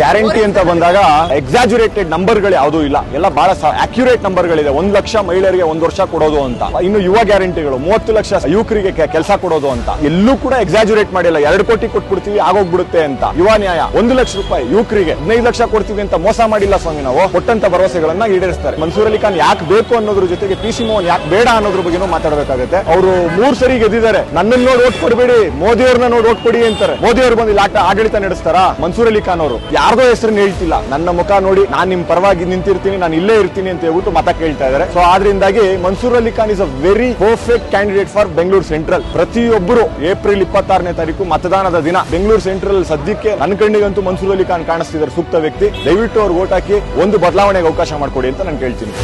Guarantee ಅಂತ ಬಂದಾಗ exaggerated ನಂಬರ್ಗಳು ಯಾವುದೂ ಇಲ್ಲ. ಎಲ್ಲ ಬಹಳ ಅಕ್ಯುರೇಟ್ ನಂಬರ್ಗಳಿದೆ ಒಂದ್ ಲಕ್ಷ ಮಹಿಳೆಯರಿಗೆ ಒಂದ್ ವರ್ಷ ಕೊಡೋದು ಅಂತ. ಇನ್ನು ಯುವ ಗ್ಯಾರಂಟಿಗಳು ಮೂವತ್ತು ಲಕ್ಷ ಯುವಕರಿಗೆ ಕೆಲಸ ಕೊಡೋದು ಅಂತ. ಎಲ್ಲೂ ಕೂಡ ಎಕ್ಸಾಜುರೇಟ್ ಮಾಡಿಲ್ಲ. ಎರಡು ಕೋಟಿ ಕೊಟ್ಬಿಡ್ತೀವಿ, ಆಗೋಗ್ಬಿಡುತ್ತೆ ಅಂತ. ಯುವ ನ್ಯಾಯ, ಒಂದು ಲಕ್ಷ ರೂಪಾಯಿ ಯುವಕರಿಗೆ ಹದಿನೈದು ಲಕ್ಷ ಕೊಡ್ತೀವಿ ಅಂತ ಮೋಸ ಮಾಡಿಲ್ಲ ಸ್ವಾಮಿ ನಾವು. ಕೊಟ್ಟಂತ ಭರವಸೆಗಳನ್ನ ಈಡೇರಿಸ್ತಾರೆ. ಮನ್ಸೂರ್ ಅಲಿ ಖಾನ್ ಯಾಕೆ ಬೇಕು ಅನ್ನೋದ್ರ ಜೊತೆಗೆ ಪಿ ಸಿ ಮೋಹನ್ ಯಾಕೆ ಬೇಡ ಅನ್ನೋದ್ರ ಬಗ್ಗೆನೂ ಮಾತಾಡಬೇಕಾಗುತ್ತೆ. ಅವರು ಮೂರ್ ಸರಿ ಗೆದ್ದಿದ್ದಾರೆ. ನನ್ನನ್ನು ನೋಡಿ ಓಟ್ ಕೊಡಬೇಡಿ. ಮೋದಿ ಅವ್ರನ್ನ ನೋಡಿ ಓಟ್ ಕೊಡಿ ಅಂತಾರೆ. ಮೋದಿ ಅವರು ಬಂದು ಆಡಳಿತ ನಡೆಸ್ತಾರ? ಮನ್ಸೂರ್ ಅಲಿ ಖಾನ್ ಅವರು. ಯಾರ್ದೋ ಹೆಸರನ್ನ ಹೇಳ್ತಿಲ್ಲ. ನನ್ನ ಮುಖ ನೋಡಿ ನಾನು ನಿಮ್ ಪರವಾಗಿ ನಿಂತಿರ್ತೀನಿ, ನಾನು ಇಲ್ಲೇ ಇರ್ತೀನಿ ಅಂತ ಹೇಳ್ಬಿಟ್ಟು ಮತ ಕೇಳ್ತಾ ಇದ್ದಾರೆ so ಆದ್ರಿಂದಾಗಿ Mansoor Ali Khan is a very perfect candidate for Bengaluru Central ಪ್ರತಿಯೊಬ್ಬರು ಏಪ್ರಿಲ್ ಇಪ್ಪತ್ತಾರನೇ ತಾರೀಕು ಮತದಾನದ ದಿನ ಬೆಂಗಳೂರು ಸೆಂಟ್ರಲ್ ಸದ್ಯಕ್ಕೆ ನನ್ನ ಕಣ್ಣಿಗಂತೂ ಮನ್ಸೂರ್ ಅಲಿ ಖಾನ್ ಕಾಣಿಸ್ತಿದ್ದಾರೆ ಸೂಕ್ತ ವ್ಯಕ್ತಿ. ದಯವಿಟ್ಟು ಅವ್ರು ಓಟ್ ಹಾಕಿ ಒಂದು ಬದಲಾವಣೆಗೆ ಅವಕಾಶ ಮಾಡಿಕೊಡಿ ಅಂತ ನಾನು ಕೇಳ್ತೀನಿ.